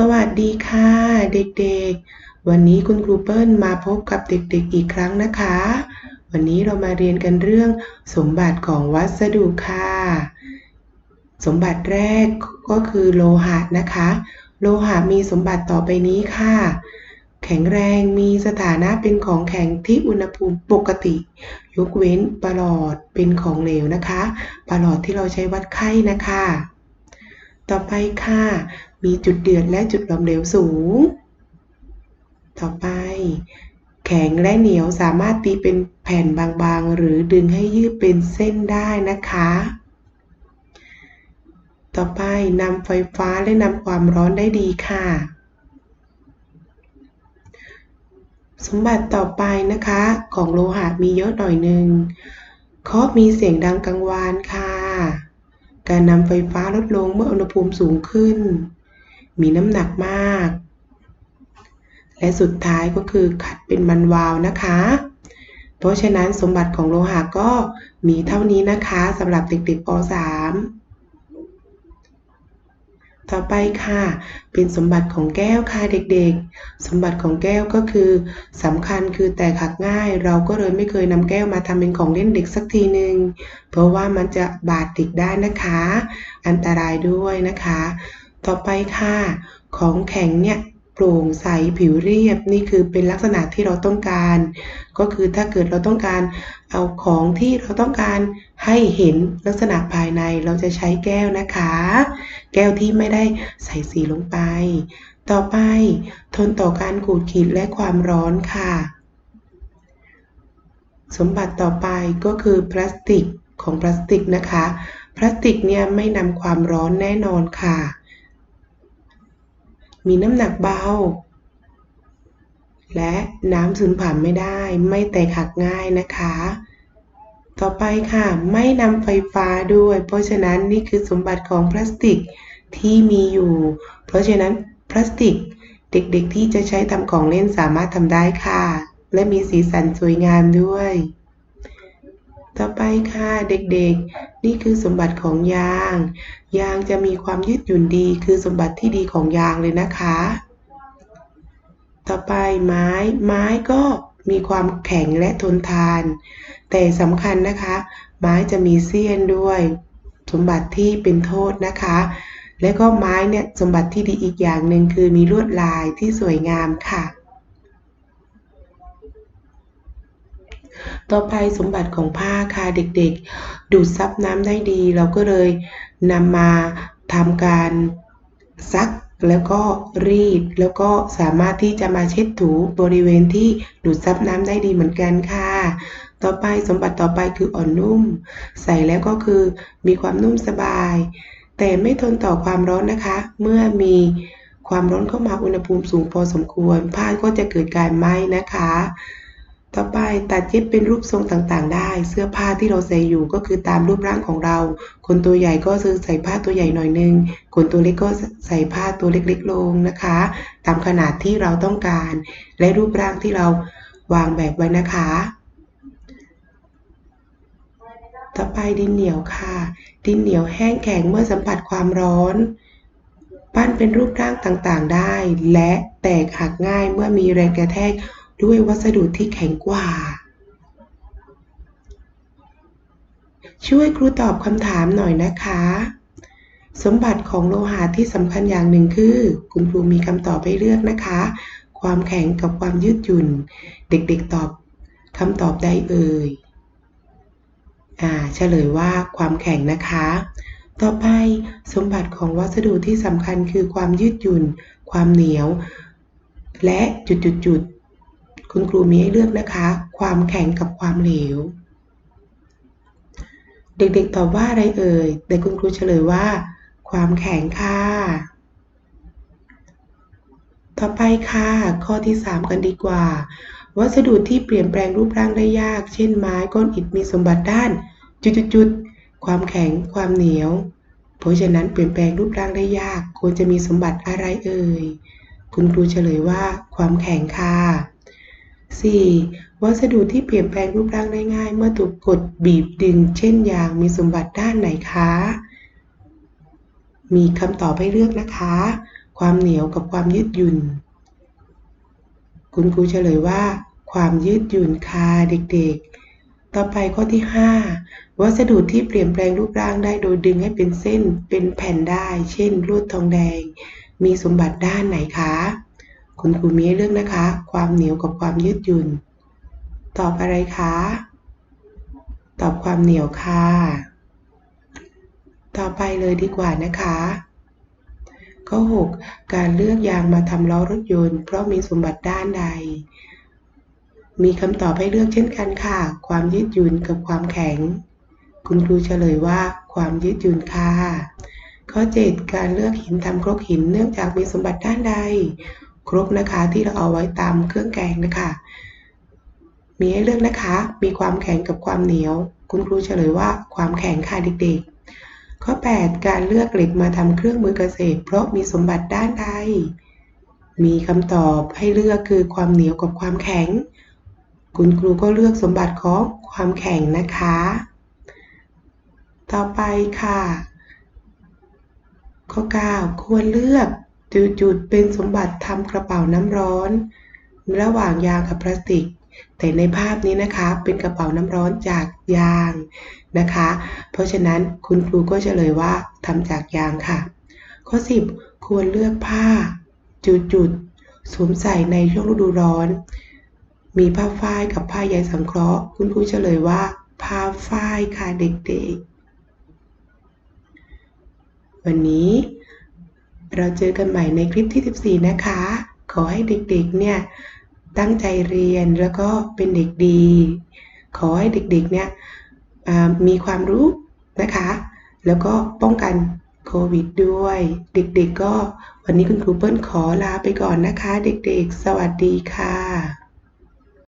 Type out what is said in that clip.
สวัสดีค่ะเด็กๆ วันนี้คุณครูเปิ้ลมาพบกับเด็กๆอีกครั้งนะคะ วันนี้เรามาเรียนกันเรื่องสมบัติของวัสดุค่ะ สมบัติแรกก็คือโลหะนะคะ โลหะมีสมบัติต่อไปนี้ค่ะ แข็งแรงมีสถานะเป็นของแข็งที่อุณหภูมิปกติ ยกเว้นประหลอดเป็นของเหลวนะคะประหลอดที่เราใช้วัดไข้นะคะ ต่อไปค่ะ มีจุดเดือดและจุดหลอมเหลวสูง ต่อไป แข็งและเหนียวสามารถตีเป็นแผ่นบางๆ หรือดึงให้ยืดเป็นเส้นได้นะคะ ต่อไปนำไฟฟ้าและนำความร้อนได้ดีค่ะ สมบัติต่อไปนะคะ ของโลหะมีเยอะหน่อยหนึ่งเคาะมีเสียงดังกังวานค่ะ การนำไฟฟ้าลดลงเมื่ออุณหภูมิสูงขึ้น มีน้ำหนักมาก และสุดท้ายก็คือขัดเป็นมันวาวนะคะ เพราะฉะนั้นสมบัติของโลหะก็มีเท่านี้นะคะสำหรับเด็กๆป .3 ต่อไปค่ะ เป็นสมบัติของแก้วค่ะเด็กๆ สมบัติของแก้วก็คือสำคัญคือแตกหักง่าย เราก็เลยไม่เคยนำแก้วมาทำเป็นของเล่นเด็กสักทีหนึ่งเพราะว่ามันจะบาดเด็กได้นะคะ อันตรายด้วยนะคะ ต่อไปค่ะ ของแข็งเนี่ย โปร่งใสผิวเรียบนี่คือเป็นลักษณะที่เราต้องการ ก็คือถ้าเกิดเราต้องการเอาของที่เราต้องการให้เห็นลักษณะภายในเราจะใช้แก้วนะคะ แก้วที่ไม่ได้ใส่สีลงไป ต่อไปทนต่อการขูดขีดและความร้อนค่ะ สมบัติต่อไปก็คือพลาสติกของพลาสติกนะคะ พลาสติกเนี่ยไม่นำความร้อนแน่นอนค่ะ มีน้ำหนักเบา และน้ำซึมผ่านไม่ได้ ไม่แตกหักง่ายนะคะ ต่อไปค่ะ ไม่นำไฟฟ้าด้วย เพราะฉะนั้นนี่คือสมบัติของพลาสติกที่มีอยู่ เพราะฉะนั้นพลาสติกเด็กๆที่จะใช้ทำของเล่นสามารถทำได้ค่ะ และมีสีสันสวยงามด้วย ต่อไปค่ะเด็กๆ นี่คือสมบัติของยาง ยางจะมีความยืดหยุ่นดีคือสมบัติที่ดีของยางเลยนะคะ ต่อไปไม้ ไม้ก็มีความแข็งและทนทาน แต่สำคัญนะคะ ไม้จะมีเสี้ยนด้วย สมบัติที่เป็นโทษนะคะ และก็ไม้เนี่ยสมบัติที่ดีอีกอย่างหนึ่งคือมีลวดลายที่สวยงามค่ะ ต่อไปสมบัติของผ้าค่ะเด็กๆ ดูดซับน้ำได้ดี เราก็เลยนำมาทำการซักแล้วก็รีดแล้วก็สามารถที่จะมาเช็ดถูบริเวณที่ดูดซับน้ำได้ดีเหมือนกันค่ะ ต่อไปสมบัติต่อไปคืออ่อนนุ่ม ใส่แล้วก็คือมีความนุ่มสบาย แต่ไม่ทนต่อความร้อนนะคะ เมื่อมีความร้อนเข้ามาอุณหภูมิสูงพอสมควร ผ้าก็จะเกิดการไหม้นะคะ ต่อไปตัดเย็บเป็นรูปทรงต่างๆ ได้ เสื้อผ้าที่เราใส่อยู่ก็คือตามรูปร่างของเรา คนตัวใหญ่ก็ซื้อใส่ผ้าตัวใหญ่หน่อยนึง คนตัวเล็กก็ใส่ผ้าตัวเล็กๆลงนะคะ ตามขนาดที่เราต้องการ และรูปร่างที่เราวางแบบไว้นะคะ ต่อไปดินเหนียวค่ะ ดินเหนียวแห้งแข็งเมื่อสัมผัสความร้อนปั้นเป็นรูปร่างต่างๆ ได้ และแตกหักง่ายเมื่อมีแรงกระแทก ด้วยวัสดุที่แข็งกว่า ช่วยครูตอบคำถามหน่อยนะคะ สมบัติของโลหะที่สำคัญอย่างหนึ่งคือ คุณครูมีคำตอบให้เลือกนะคะ ความแข็งกับความยืดหยุ่น เด็กๆตอบคำตอบใดเอ่ยอ่าเฉลยว่าความแข็งนะคะ ต่อไปสมบัติของวัสดุที่สำคัญคือความยืดหยุ่น ความเหนียว และจุดๆ คุณครูมีให้เลือกนะคะ ความแข็งกับความเหลว เด็กๆตอบว่าอะไรเอ่ย แต่คุณครูเฉลยว่า ความแข็งค่ะ ต่อไปค่ะ ข้อที่ 3 กันดีกว่า วัสดุที่เปลี่ยนแปลงรูปร่างได้ยาก เช่นไม้ก้อนอิฐมีสมบัติด้าน จุดๆความแข็ง ความเหนียว เพราะฉะนั้นเปลี่ยนแปลงรูปร่างได้ยาก ควรจะมีสมบัติอะไรเอ่ย คุณครูเฉลยว่า ความแข็งค่ะ 4. วัสดุที่เปลี่ยนแปลงรูปร่างได้ง่าย เมื่อถูกกดบีบดึง เช่นยางมีสมบัติด้านไหนคะ มีคำตอบให้เลือกนะคะ ความเหนียวกับความยืดหยุ่น คุณครูเฉลยว่า ความยืดหยุ่นค่ะเด็กๆ ต่อไปข้อที่ 5 วัสดุที่เปลี่ยนแปลงรูปร่างได้โดยดึงให้เป็นเส้นเป็นแผ่นได้ เช่นลวดทองแดง มีสมบัติด้านไหนคะ คุณครูมีให้เลือกนะคะ ความเหนียวกับความยืดหยุ่น ตอบอะไรคะ ตอบความเหนียวค่ะ ต่อไปเลยดีกว่านะคะข้อ6การเลือกยางมาทำล้อรถยนต์ เพราะมีสมบัติด้านใด มีคำตอบให้เลือกเช่นกันค่ะ ความยืดหยุ่นกับความแข็ง คุณครูเฉลยว่า ความยืดหยุ่นค่ะ ข้อ 7 การเลือกหินทำครกหินเนื่องจากมีสมบัติด้านใด ครกนะคะ ที่เราเอาไว้ตามเครื่องแกงนะคะ มีให้เลือกนะคะ มีความแข็งกับความเหนียว คุณครูเฉลยว่าความแข็งค่ะเด็กๆ ข้อ 8 การเลือกเหล็กมาทำเครื่องมือเกษตร เพราะมีสมบัติด้านใด มีคำตอบให้เลือกคือความเหนียวกับความแข็ง คุณครูก็เลือกสมบัติของความแข็งนะคะ ต่อไปค่ะข้อ 9 ควรเลือก จุดๆ เป็นสมบัติทำกระเป๋าน้ำร้อน ระหว่างยางกับพลาสติก แต่ในภาพนี้นะคะเป็นกระเป๋าน้ำร้อนจากยางนะคะ เพราะฉะนั้นคุณครูก็เฉลยว่าทำจากยางค่ะ ข้อ 10 ควรเลือกผ้า จุดๆ สวมใส่ในช่วงฤดูร้อน มีผ้าฝ้ายกับผ้าใยสังเคราะห์ คุณครูเฉลยว่าผ้าฝ้ายค่ะเด็กๆ วันนี้ เราเจอกันใหม่ในคลิปที่ 14 นะคะ ขอให้เด็กๆ เนี่ย ตั้งใจเรียนแล้วก็เป็นเด็กดี ขอให้เด็กๆ เนี่ยมีความรู้นะคะ แล้วก็ป้องกันโควิดด้วย เด็กๆ ก็วันนี้คุณครูเปิ้ลขอลาไปก่อนนะคะ เด็กๆ สวัสดีค่ะ